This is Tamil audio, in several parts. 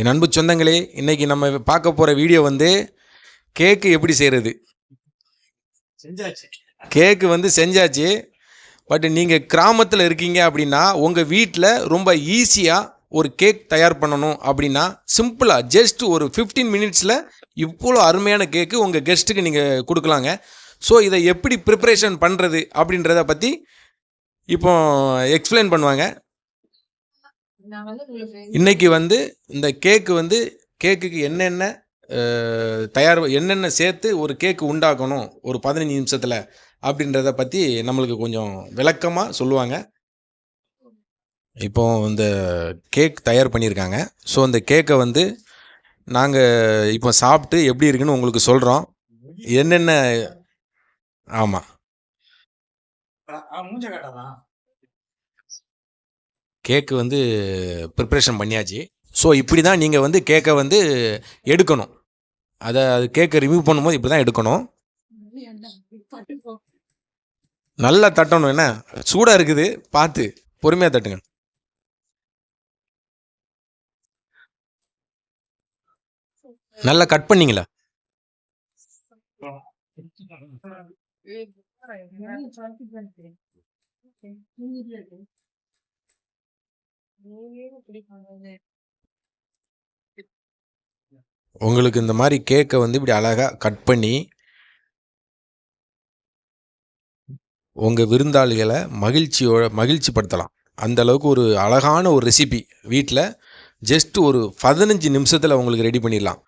என் அன்பு சொந்தங்களே இன்னைக்கு நம்ம பார்க்க போகிற வீடியோ வந்து கேக்கு எப்படி செய்கிறது செஞ்சாச்சு. கேக்கு வந்து செஞ்சாச்சு. பட் நீங்கள் கிராமத்தில் இருக்கீங்க அப்படின்னா உங்கள் வீட்டில் ரொம்ப ஈஸியாக ஒரு கேக் தயார் பண்ணணும் அப்படின்னா சிம்பிளாக ஜஸ்ட் ஒரு ஃபிஃப்டீன் மினிட்ஸில் இவ்வளோ அருமையான கேக்கு உங்கள் கெஸ்ட்டுக்கு நீங்கள் கொடுக்கலாங்க. ஸோ இதை எப்படி ப்ரிப்பரேஷன் பண்ணுறது அப்படின்றத பற்றி இப்போ எக்ஸ்பிளைன் பண்ணுவாங்க. இன்னைக்கு வந்து இந்த கேக்கு வந்து கேக்குக்கு என்னென்ன தயார் என்னென்ன சேர்த்து ஒரு கேக்கு உண்டாக்கணும் ஒரு பதினஞ்சு நிமிஷத்தில் அப்படின்றத பற்றி நம்மளுக்கு கொஞ்சம் விளக்கமாக சொல்லுவாங்க. இப்போ இந்த கேக் தயார் பண்ணியிருக்காங்க. ஸோ அந்த கேக்கை வந்து நாங்கள் இப்போ சாப்பிட்டு எப்படி இருக்குன்னு உங்களுக்கு சொல்கிறோம் என்னென்ன ஆமாம் மூஞ்ச காட்டாதான் கேக்கு வந்து ப்ரிப்ரேஷன் பண்ணியாச்சு. ஸோ இப்படி தான் நீங்கள் வந்து கேக்கை வந்து எடுக்கணும். அதை அது கேக்கை ரிமூவ் பண்ணும்போது இப்படி தான் எடுக்கணும். நல்லா தட்டணும் என்ன? சூடாக இருக்குது. பார்த்து பொறுமையாக தட்டுங்க. நல்லா கட் பண்ணீங்களா? உங்களுக்கு இந்த மாதிரி கேக்கை வந்து இப்படி அழகாக கட் பண்ணி உங்கள் விருந்தாளிகளை மகிழ்ச்சியோட மகிழ்ச்சி படுத்தலாம் அந்த அளவுக்கு ஒரு அழகான ஒரு ரெசிபி வீட்டில் ஜஸ்ட் ஒரு பதினஞ்சு நிமிஷத்தில் உங்களுக்கு ரெடி பண்ணிடலாம்.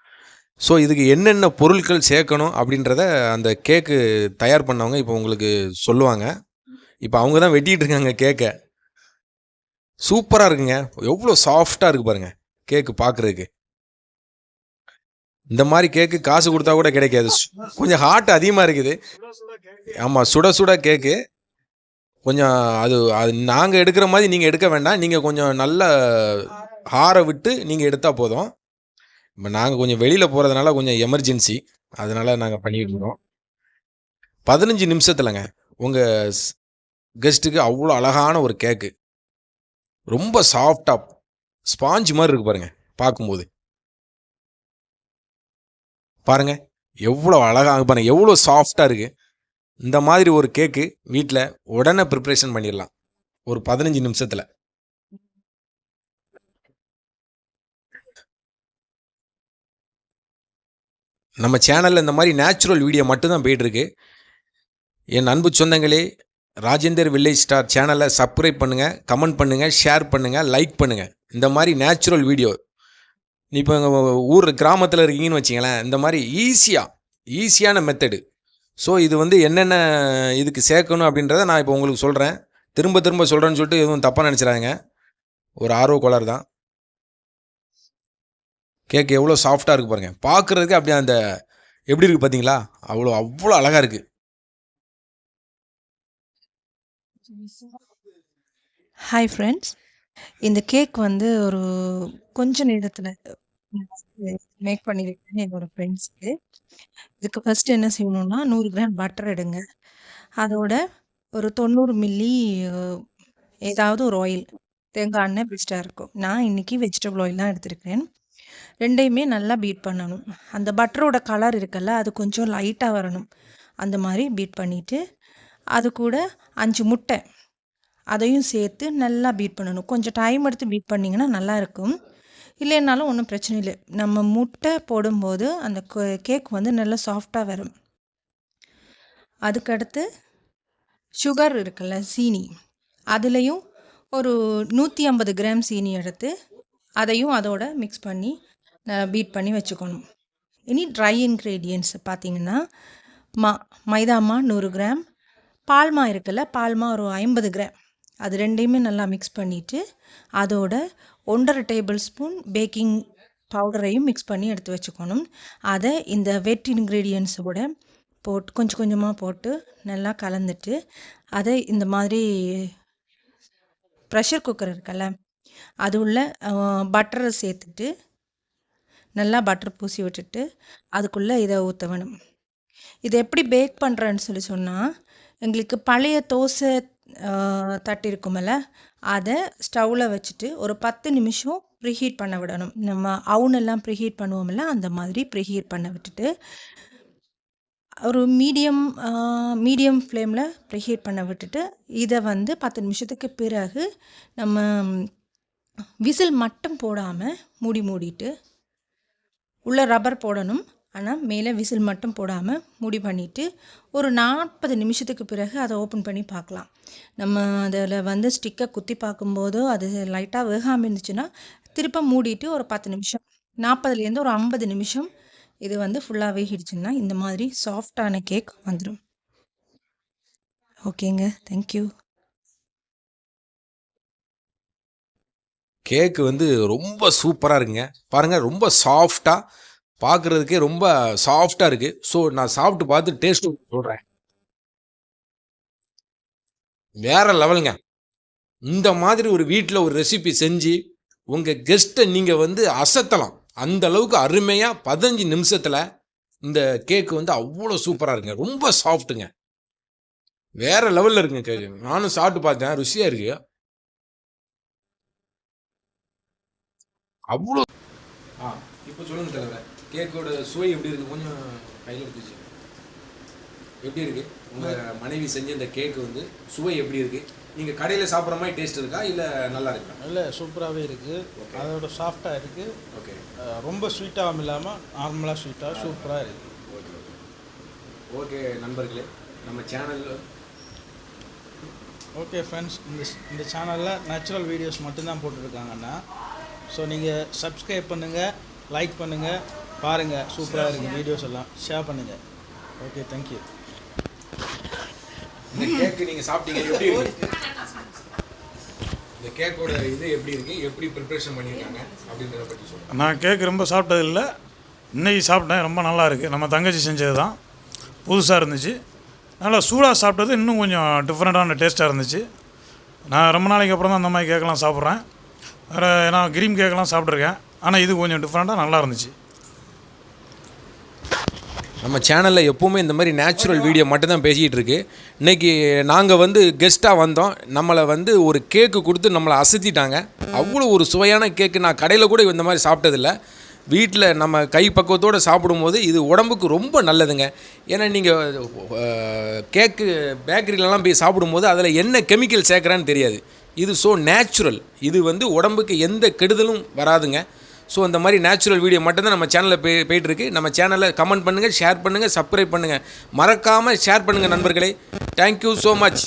ஸோ இதுக்கு என்னென்ன பொருட்கள் சேர்க்கணும் அப்படின்றத அந்த கேக்கு தயார் பண்ணவங்க இப்போ உங்களுக்கு சொல்லுவாங்க. இப்போ அவங்க தான் வெட்டிகிட்டு இருக்காங்க கேக்கை சூப்பராக இருக்குங்க. எவ்வளோ சாஃப்டாக இருக்குது பாருங்கள் கேக்கு பார்க்குறதுக்கு இந்த மாதிரி கேக்கு காசு கொடுத்தா கூட கிடைக்காது. கொஞ்சம் ஹாட் அதிகமாக இருக்குது. ஆமாம் சுட சுட கேக்கு கொஞ்சம் அது அது நாங்கள் எடுக்கிற மாதிரி நீங்கள் எடுக்க வேண்டாம். நீங்கள் கொஞ்சம் நல்ல ஹாரை விட்டு நீங்கள் எடுத்தால் போதும். இப்போ நாங்கள் கொஞ்சம் வெளியில் போகிறதுனால கொஞ்சம் எமர்ஜென்சி அதனால் நாங்கள் பண்ணிக்கிட்டு இருக்கோம். பதினஞ்சு நிமிஷத்துலங்க. உங்கள் கெஸ்ட்டுக்கு அவ்வளோ அழகான ஒரு கேக்கு ரொம்ப சாஃப்டாக ஸ்பாஞ்சு மாதிரி இருக்கு பாருங்க பார்க்கும்போது. பாருங்க எவ்வளோ அழகாக பாருங்க எவ்வளோ சாஃப்டாக இருக்கு. இந்த மாதிரி ஒரு கேக்கு வீட்டில் உடனே ப்ரிப்ரேஷன் பண்ணிடலாம் ஒரு பதினஞ்சு நிமிஷத்தில். நம்ம சேனலில் இந்த மாதிரி நேச்சுரல் வீடியோ மட்டும்தான் போயிட்டுருக்கு என் அன்பு சொந்தங்களே ராஜேந்தர் வில்லேஜ் ஸ்டார் சேனலை சப்ஸ்கிரைப் பண்ணுங்கள் கமெண்ட் பண்ணுங்கள் ஷேர் பண்ணுங்கள் லைக் பண்ணுங்கள் இந்த மாதிரி நேச்சுரல் வீடியோ இப்போ எங்கள் ஊர் கிராமத்தில் இருக்கீங்கன்னு வச்சிங்களேன் இந்த மாதிரி ஈஸியாக ஈஸியான மெத்தடு ஸோ இது வந்து என்னென்ன இதுக்கு சேர்க்கணும் அப்படின்றத நான் இப்போ உங்களுக்கு சொல்கிறேன் திரும்ப திரும்ப சொல்கிறேன்னு சொல்லிட்டு எதுவும் தப்பாக நினச்சிடாங்க ஒரு ஆர்வ கோளாறு தான். கேக் எவ்வளோ சாஃப்டாக இருக்குது பாருங்கள் பார்க்குறதுக்கு அப்படியே அந்த எப்படி இருக்குது பார்த்தீங்களா? அவ்வளோ அவ்வளோ அழகாக இருக்குது ஹாய் ஃப்ரெண்ட்ஸ் இந்த கேக் வந்து ஒரு கொஞ்ச நேரத்தில் மேக் பண்ணியிருக்கேன் என்னோடய ஃப்ரெண்ட்ஸுக்கு இதுக்கு ஃபஸ்ட்டு என்ன செய்யணும்னா நூறு கிராம் பட்டர் எடுங்க. அதோட ஒரு தொண்ணூறு மில்லி ஏதாவது ஒரு ஆயில் தேங்காய் எண்ணெய் பெஸ்ட்டாக இருக்கும். நான் இன்னைக்கு வெஜிடபிள் ஆயில் தான் எடுத்திருக்கேன் ரெண்டையுமே நல்லா பீட் பண்ணணும். அந்த பட்டரோட கலர் இருக்குல்ல அது கொஞ்சம் லைட்டாக வரணும். அந்த மாதிரி பீட் பண்ணிவிட்டு அது கூட அஞ்சு முட்டை. அதையும் சேர்த்து நல்லா பீட் பண்ணணும். கொஞ்சம் டைம் எடுத்து பீட் பண்ணிங்கன்னா நல்லாயிருக்கும் இல்லைன்னாலும் ஒன்றும் பிரச்சனை இல்லை. நம்ம முட்டை போடும்போது அந்த கேக் வந்து நல்லா சாஃப்டாக வரும். அதுக்கடுத்து சுகர் இருக்குல்ல சீனி. அதுலேயும் ஒரு நூற்றி ஐம்பது கிராம் சீனி எடுத்து அதையும் அதோட மிக்ஸ் பண்ணி பீட் பண்ணி வச்சுக்கணும். இனி ட்ரை இன்க்ரீடியன்ட்ஸ் பார்த்தீங்கன்னா மா மைதா மா நூறு கிராம் பால்மா இருக்குல்ல பால்மா ஒரு ஐம்பது கிராம். அது ரெண்டையுமே நல்லா மிக்ஸ் பண்ணிவிட்டு அதோட ஒன்றரை டேபிள் ஸ்பூன் பேக்கிங் பவுடரையும் மிக்ஸ் பண்ணி எடுத்து வச்சுக்கணும். அதை இந்த வெட் இன்க்ரீடியன்ஸோட போட்டு கொஞ்சம் கொஞ்சமாக போட்டு நல்லா கலந்துட்டு அதை இந்த மாதிரி ப்ரெஷர் குக்கர் இருக்குல்ல அது உள்ள பட்டரை சேர்த்துட்டு நல்லா பட்டர் பூசி விட்டுட்டு அதுக்குள்ளே இதை ஊற்ற வேணும் இதை எப்படி பேக் பண்ணுறேன்னு சொல்லி சொன்னால் எங்களுக்கு பழைய தோசை தட்டு இருக்குமில்ல அதை ஸ்டவ்வில் வச்சுட்டு ஒரு பத்து நிமிஷம் ப்ரீஹீட் பண்ண விடணும். நம்ம அவுனெல்லாம் ப்ரீஹீட் பண்ணுவோம்ல அந்த மாதிரி ப்ரீஹீட் பண்ண விட்டுட்டு ஒரு மீடியம் மீடியம் ஃப்ளேமில் ப்ரீஹீட் பண்ண விட்டுட்டு இதை வந்து பத்து நிமிஷத்துக்கு பிறகு நம்ம விசில் மட்டும் போடாமல் மூடி மூடிட்டு உள்ள ரப்பர் போடணும். ஆனால் மேலே விசில் மட்டும் போடாமல் மூடி பண்ணிவிட்டு ஒரு நாற்பது நிமிஷத்துக்கு பிறகு அதை ஓப்பன் பண்ணி பார்க்கலாம். நம்ம அதில் வந்து ஸ்டிக்கை குத்தி பார்க்கும்போதோ அது லைட்டாக வேகாமல் இருந்துச்சுன்னா திருப்ப மூடிட்டு ஒரு பத்து நிமிஷம் நாற்பதுலேருந்து ஒரு ஐம்பது நிமிஷம் இது வந்து ஃபுல்லாக வேகிடுச்சுன்னா இந்த மாதிரி சாஃப்டான கேக் வந்துடும் ஓகேங்க தேங்க்யூ கேக்கு வந்து ரொம்ப சூப்பராக இருக்குங்க. பாருங்கள் ரொம்ப சாஃப்டாக பார்க்குறதுக்கே ரொம்ப சாஃப்டாக இருக்குது ஸோ நான் சாப்பிட்டு பார்த்து டேஸ்ட்டு சொல்கிறேன் வேற லெவலுங்க இந்த மாதிரி ஒரு வீட்டில் ஒரு ரெசிபி செஞ்சு உங்கள் கெஸ்ட்டை நீங்கள் வந்து அசத்தலாம். அந்த அளவுக்கு அருமையாக பதினஞ்சு நிமிஷத்தில் இந்த கேக்கு வந்து அவ்வளோ சூப்பராக இருக்குங்க. ரொம்ப சாஃப்ட்டுங்க வேறு லெவலில் இருக்குங்க கேக்கு நானும் சாப்பிட்டு பார்த்தேன். ருசியாக இருக்கு. அவ்வளோ ஆ இப்போ சொல்லுங்கள் தலைவர். கேக்கோட சுவை எப்படி இருக்கு? கொஞ்சம் கையில் எடுத்துச்சு எப்படி இருக்கு? உங்க மனைவி செஞ்ச இந்த கேக் வந்து சுவை எப்படி இருக்கு? நீங்க கடையில சாப்பிட்ற மாதிரி டேஸ்ட் இருக்கா? இல்ல நல்லா இருக்கா? நல்ல சூப்பராகவே இருக்குது அதோட சாஃப்டாக இருக்குது ஓகே ரொம்ப ஸ்வீட்டாகவும் இல்லாமல் நார்மலாக ஸ்வீட்டாக சூப்பராக இருக்குது ஓகே ஓகே நண்பர்களே நம்ம சேனல் ஓகே ஃப்ரெண்ட்ஸ் இந்த இந்த சேனலில் நேச்சுரல் வீடியோஸ் மட்டும்தான் போட்டுருக்காங்கண்ணா ஸோ நீங்கள் சப்ஸ்கிரைப் பண்ணுங்கள் லைக் பண்ணுங்கள் பாருங்கள் சூப்பராக இருக்குது வீடியோஸ் எல்லாம். ஷேர் பண்ணுங்கள் ஓகே தேங்க்யூ இந்த கேக்கு நீங்க சாப்பிட்டீங்க எப்படி இருக்கு? இந்த கேக்கோட இது எப்படி இருக்கு? எப்படி ப்ரிப்பரேஷன் பண்ணியிருக்காங்க? அப்படின்றத பற்றி சொல்லுங்க. நான் கேக் ரொம்ப சாப்பிட்டது இல்லை இன்னைக்கு சாப்பிட்டேன். ரொம்ப நல்லா இருக்குது நம்ம தங்கச்சி செஞ்சது தான் புதுசாக இருந்துச்சு. நல்லா சூடாக சாப்பிட்டது இன்னும் கொஞ்சம் டிஃப்ரெண்ட்டான டேஸ்ட்டாக இருந்துச்சு. நான் ரொம்ப நாளைக்கு அப்புறம் தான் அந்த மாதிரி கேக்கெல்லாம் சாப்பிட்றேன். வேறு நான் கிரீம் கேக்கெல்லாம் சாப்பிட்ருக்கேன் ஆனால் இது கொஞ்சம் டிஃப்ரெண்ட்டாக நல்லா இருந்துச்சு. நம்ம சேனலில் எப்போவுமே இந்த மாதிரி நேச்சுரல் வீடியோ மட்டும்தான் பேசிகிட்டு இருக்கு. இன்றைக்கி நாங்கள் வந்து கெஸ்ட்டாக வந்தோம். நம்மளை வந்து ஒரு கேக்கு கொடுத்து நம்மளை அசத்திட்டாங்க. அவ்வளோ ஒரு சுவையான கேக்கு நான் கடையில் கூட இந்த மாதிரி சாப்பிட்டதில்ல. வீட்டில் நம்ம கை பக்குவத்தோடு சாப்பிடும்போது இது உடம்புக்கு ரொம்ப நல்லதுங்க. ஏன்னா நீங்கள் கேக்கு பேக்கரியிலலாம் போய் சாப்பிடும்போது அதில் என்ன கெமிக்கல் சேர்க்குறான்னு தெரியாது. இது ஸோ நேச்சுரல் இது வந்து உடம்புக்கு எந்த கெடுதலும் வராதுங்க. ஸோ அந்த மாதிரி நேச்சுரல் வீடியோ மட்டும்தான் நம்ம சேனலில் போய் போயிட்டுருக்கு. நம்ம சேனலை கமெண்ட் பண்ணுங்கள் ஷேர் பண்ணுங்கள் சப்ஸ்கிரைப் பண்ணுங்கள் மறக்காமல் ஷேர் பண்ணுங்கள் நண்பர்களே. Thank you so much